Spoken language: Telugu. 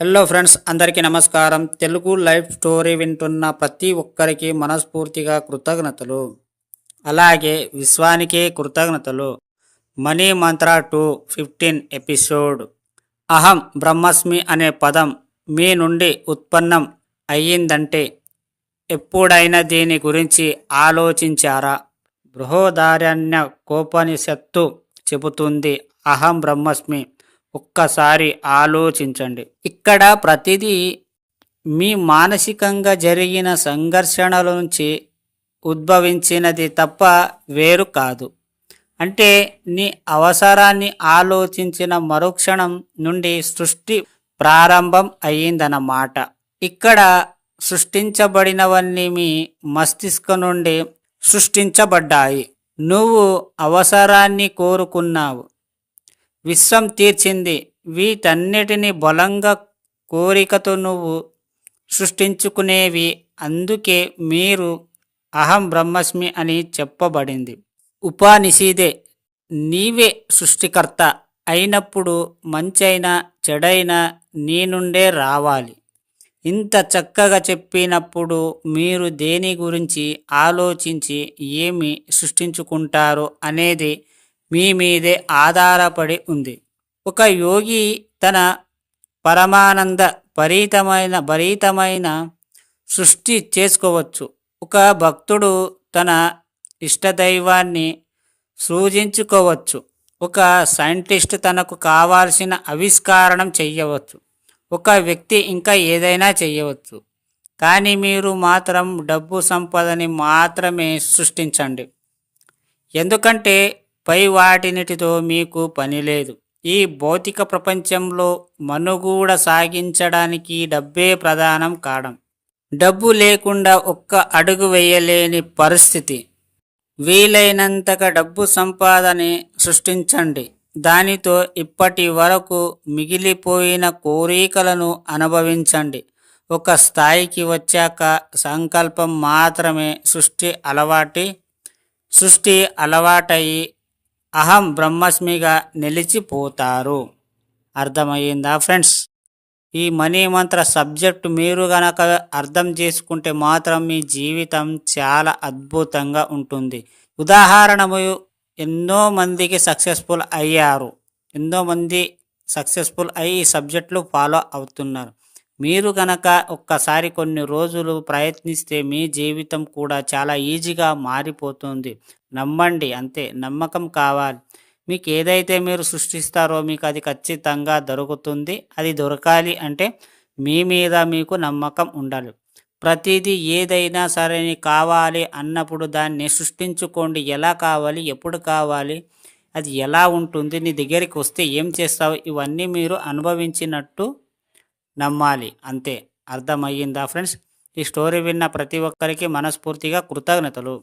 హలో ఫ్రెండ్స్ అందరికీ నమస్కారం. తెలుగు లైఫ్ స్టోరీ వింటున్న ప్రతి ఒక్కరికి మనస్ఫూర్తిగా కృతజ్ఞతలు. అలాగే విశ్వానికే కృతజ్ఞతలు. మనీ మంత్ర టూ ఫిఫ్టీన్ ఎపిసోడ్. అహం బ్రహ్మస్మి అనే పదం మీ నుండి ఉత్పన్నం అయ్యిందంటే ఎప్పుడైనా దీని గురించి ఆలోచించారా? బృహోదారణ్య కోపనిషత్తు చెబుతుంది అహం బ్రహ్మస్మి. ఒక్కసారి ఆలోచించండి. ఇక్కడ ప్రతిదీ మీ మానసికంగా జరిగిన సంఘర్షణల నుంచి ఉద్భవించినది తప్ప వేరు కాదు. అంటే నీ అవసరాన్ని ఆలోచించిన మరుక్షణం నుండి సృష్టి ప్రారంభం అయ్యిందన్నమాట. ఇక్కడ సృష్టించబడినవన్నీ మీ మస్తిష్క నుండి సృష్టించబడ్డాయి. నువ్వు అవసరాన్ని కోరుకున్నావు. విశ్వం తీర్చింది. వీటన్నిటిని బలంగా కోరికతో నువ్వు సృష్టించుకునేవి. అందుకే మీరు అహం బ్రహ్మస్మి అని చెప్పబడింది. ఉపానిషీదే. నీవే సృష్టికర్త. అయినప్పుడు మంచైనా చెడైనా నీ నుండే రావాలి. ఇంత చక్కగా చెప్పినప్పుడు మీరు దేని గురించి ఆలోచించి ఏమి సృష్టించుకుంటారు అనేది మీ మీదే ఆధారపడి ఉంది. ఒక యోగి తన పరమానంద భరితమైన భరితమైన సృష్టి చేసుకోవచ్చు. ఒక భక్తుడు తన ఇష్టదైవాన్ని సృజించుకోవచ్చు ఒక సైంటిస్ట్ తనకు కావాల్సిన ఆవిష్కారణం చెయ్యవచ్చు ఒక వ్యక్తి ఇంకా ఏదైనా చెయ్యవచ్చు కానీ మీరు మాత్రం డబ్బు సంపదని మాత్రమే సృష్టించండి. ఎందుకంటే పై వాటినిటితో మీకు పని లేదు. ఈ భౌతిక ప్రపంచంలో మనుగూడ సాగించడానికి డబ్బే ప్రధానం కాడం డబ్బు లేకుండా ఒక్క అడుగు వేయలేని పరిస్థితి. వీలైనంతగా డబ్బు సంపాదని సృష్టించండి. దానితో ఇప్పటి వరకు మిగిలిపోయిన కోరికలను అనుభవించండి. ఒక స్థాయికి వచ్చాక సంకల్పం మాత్రమే సృష్టి అలవాటి సృష్టి అలవాటయి అహం బ్రహ్మస్మిగా నిలిచిపోతారు. అర్థమయ్యిందా ఫ్రెండ్స్? ఈ మనీ మంత్ర సబ్జెక్టు మీరు గనక అర్థం చేసుకుంటే మాత్రం మీ జీవితం చాలా అద్భుతంగా ఉంటుంది. ఉదాహరణము ఎన్నో మందికి సక్సెస్ఫుల్ అయ్యారు. ఎంతో మంది సక్సెస్ఫుల్ అయ్యి ఈ సబ్జెక్టులు ఫాలో అవుతున్నారు. మీరు గనక ఒక్కసారి కొన్ని రోజులు ప్రయత్నిస్తే మీ జీవితం కూడా చాలా ఈజీగా మారిపోతుంది. నమ్మండి అంతే. నమ్మకం కావాలి. మీకు ఏదైతే మీరు సృష్టిస్తారో మీకు అది ఖచ్చితంగా దొరుకుతుంది. అది దొరకాలి అంటే మీ మీద మీకు నమ్మకం ఉండాలి. ప్రతిదీ ఏదైనా సరే కావాలి అన్నప్పుడు దాన్ని సృష్టించుకోండి. ఎలా కావాలి? ఎప్పుడు కావాలి? అది ఎలా ఉంటుంది? నీ దగ్గరికి వస్తే ఏం చేస్తావు? ఇవన్నీ మీరు అనుభవించినట్టు నమ్మాలి. అంతే. అర్థమయ్యిందా ఫ్రెండ్స్? ఈ స్టోరీ విన్న ప్రతి ఒక్కరికి మనస్ఫూర్తిగా కృతజ్ఞతలు.